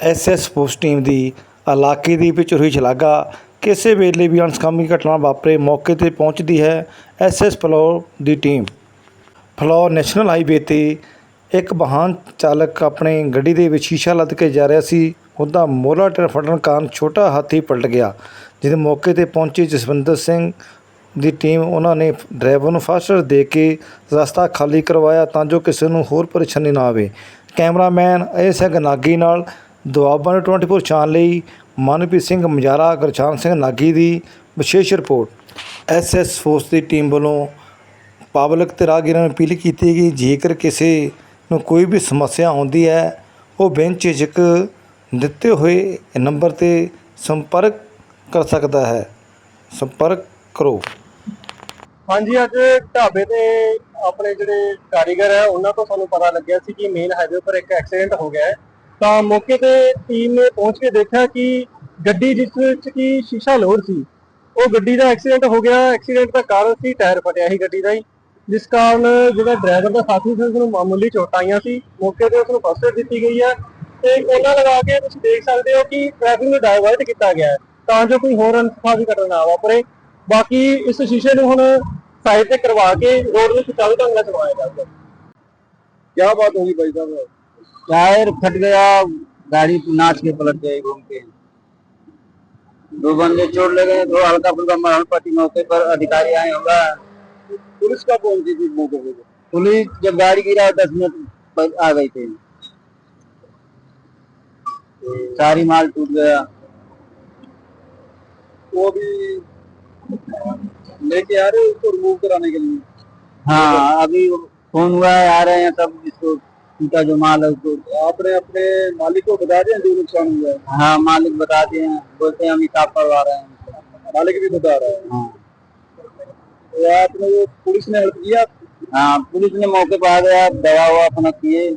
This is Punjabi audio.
ਐਸਐਸ ਪੁਲਿਸ ਟੀਮ ਦੀ ਇਲਾਕੇ ਦੀ ਵਿੱਚ ਹੋਈ ਸ਼ਲਾਘਾ ਕਿਸੇ ਵੇਲੇ ਵੀ ਅਣਸਕਾਮੀ ਘਟਨਾ ਵਾਪਰੇ, ਮੌਕੇ ਤੇ ਪਹੁੰਚਦੀ ਹੈ ਐਸਐਸ ਫਲੋਰ ਦੀ ਟੀਮ ਫਲੋਰ ਨੈਸ਼ਨਲ ਹਾਈਵੇ ਤੇ ਇੱਕ ਵਾਹਨ ਚਾਲਕ ਆਪਣੇ ਗੱਡੀ ਦੇ ਵਿੱਚ ਸ਼ੀਸ਼ਾ ਲੱਦ ਕੇ ਜਾ ਰਿਹਾ ਸੀ। ਉਹਦਾ ਮੋਲਾ ਟਰ ਫੜਨ ਕਾਰਨ ਛੋਟਾ ਹਾਥੀ ਪਲਟ ਗਿਆ, ਜਿਹਦੇ ਮੌਕੇ ਤੇ ਪਹੁੰਚੇ ਜਸਵਿੰਦਰ ਸਿੰਘ ਦੀ ਟੀਮ ਉਹਨਾਂ ਨੇ ਡਰਾਈਵਰ ਨੂੰ ਫਾਸਟ ਦੇ ਕੇ ਰਸਤਾ ਖਾਲੀ ਕਰਵਾਇਆ ਤਾਂ ਜੋ ਕਿਸੇ ਨੂੰ ਹੋਰ ਪਰੇਸ਼ਾਨੀ ਨਾ ਆਵੇ। ਕੈਮਰਾਮੈਨ ਇਹ ਨਾਗੀ ਨਾਲ ਦੁਆਬਾ ਨੇ 24 ਛਾਨ ਲਈ ਮਨਪ੍ਰੀਤ ਸਿੰਘ ਮਜਾਰਾ ਗੁਰਚਰਨ ਸਿੰਘ ਨਾਗੀ ਦੀ ਵਿਸ਼ੇਸ਼ ਰਿਪੋਰਟ। ਐਸਐਸ ਫੋਰਸ ਦੀ ਟੀਮ ਵੱਲੋਂ ਪਬਲਿਕ ਤੇ ਰਾਹਗੀਰਾਂ ਨੂੰ ਅਪੀਲ ਕੀਤੀ ਕਿ ਜੇਕਰ ਕਿਸੇ ਨੂੰ ਕੋਈ ਵੀ ਸਮੱਸਿਆ ਆਉਂਦੀ ਹੈ, ਉਹ ਬੈਂਚ ਝਿਜਕ ਦਿੱਤੇ ਹੋਏ ਨੰਬਰ ਤੇ ਸੰਪਰਕ ਕਰ ਸਕਦਾ ਹੈ। ਸੰਪਰਕ ਕਰੋ। ਹਾਂਜੀ, ਅੱਜ ਢਾਬੇ ਤੇ ਆਪਣੇ ਜਿਹੜੇ ਕਾਰੀਗਰ ਹੈ, ਉਹਨਾਂ ਤੋਂ ਸਾਨੂੰ ਪਤਾ ਲੱਗਿਆ ਸੀ ਕਿ ਮੇਨ ਹਾਈਵੇ ਉੱਪਰ ਇੱਕ ਐਕਸੀਡੈਂਟ ਹੋ ਗਿਆ ਹੈ। ਤਾਂ ਮੌਕੇ ਤੇ ਟੀਮ ਨੇ ਪਹੁੰਚ ਕੇ ਦੇਖਿਆ ਕਿ ਗੱਡੀ ਜਿਸ ਵਿੱਚ ਕੀ ਸ਼ੀਸ਼ਾ ਲੋੜ ਸੀ, ਉਹ ਗੱਡੀ ਦਾ ਐਕਸੀਡੈਂਟ ਹੋ ਗਿਆ। ਐਕਸੀਡੈਂਟ ਦਾ ਕਾਰਨ ਸੀ ਟਾਇਰ ਫਟਿਆ ਸੀ ਗੱਡੀ ਦਾ ਹੀ। ਜਿਸ ਕਾਰਨ ਜਿਹੜਾ ਡਰਾਈਵਰ ਦਾ ਸਾਥੀ ਸੀ, ਉਸਨੂੰ ਮਾਮੂਲੀ ਚੋਟਾਂ ਆਈਆਂ ਸੀ। ਮੌਕੇ ਤੇ ਉਸਨੂੰ ਫਸਟ ਏਡ ਦਿੱਤੀ ਗਈ ਹੈ ਤੇ ਕੋਲਾ ਲਗਾ ਕੇ ਤੁਸੀਂ ਦੇਖ ਸਕਦੇ ਹੋ ਕਿ ਟ੍ਰੈਫਿਕ ਨੂੰ ਡਾਇਵਰਟ ਕੀਤਾ ਗਿਆ ਹੈ, ਤਾਂ ਜੋ ਕੋਈ ਹੋਰ ਅਨਸਫਾ ਅਨਸਫਾਵੀ ਘਟਨਾ ਨਾ ਵਾਪਰੇ। ਬਾਕੀ ਇਸ ਸ਼ੀਸ਼ੇ ਨੂੰ ਹੁਣ ਸਾਈਡ ਤੇ ਕਰਵਾ ਕੇ ਰੋਡ ਨੂੰ ਸੁਚਾਰੂ ਢੰਗ ਨਾਲ ਚਲਾਇਆ ਜਾਊਗਾ ਕੀ ਬਾਤ ਹੋਗੀ ਬਾਈ ਸਾਹਿਬ। टायर फट गया गाड़ी नाच के पलट गई घूम के। दो बंदे चोट लगे दो हल्का फुल्का मरण पट्टी मौके पर अधिकारी आए होगा। पुलिस का पहुँची थी मौके पे? पुलिस जब गाड़ी गिरा दस मिनट आ गई थी। सारी माल टूट गया। वो भी लेके आ रहे उसको रिमूव कराने के लिए? हाँ। अभी फ़ोन हुआ है आ रहे हैं सब जिसको टूटा जो माल है उसको आपने अपने मालिक को बता दिया जो नुकसान हुआ है? हाँ मालिक बता दिए हैं। बोलते हैं हम हिसाब करवा रहे हैं मालिक भी बता रहे हैं? हाँ। तो आपने वो पुलिस ने हेल्प किया? हाँ पुलिस ने मौके पर आ गया दवा ववा अपना किए।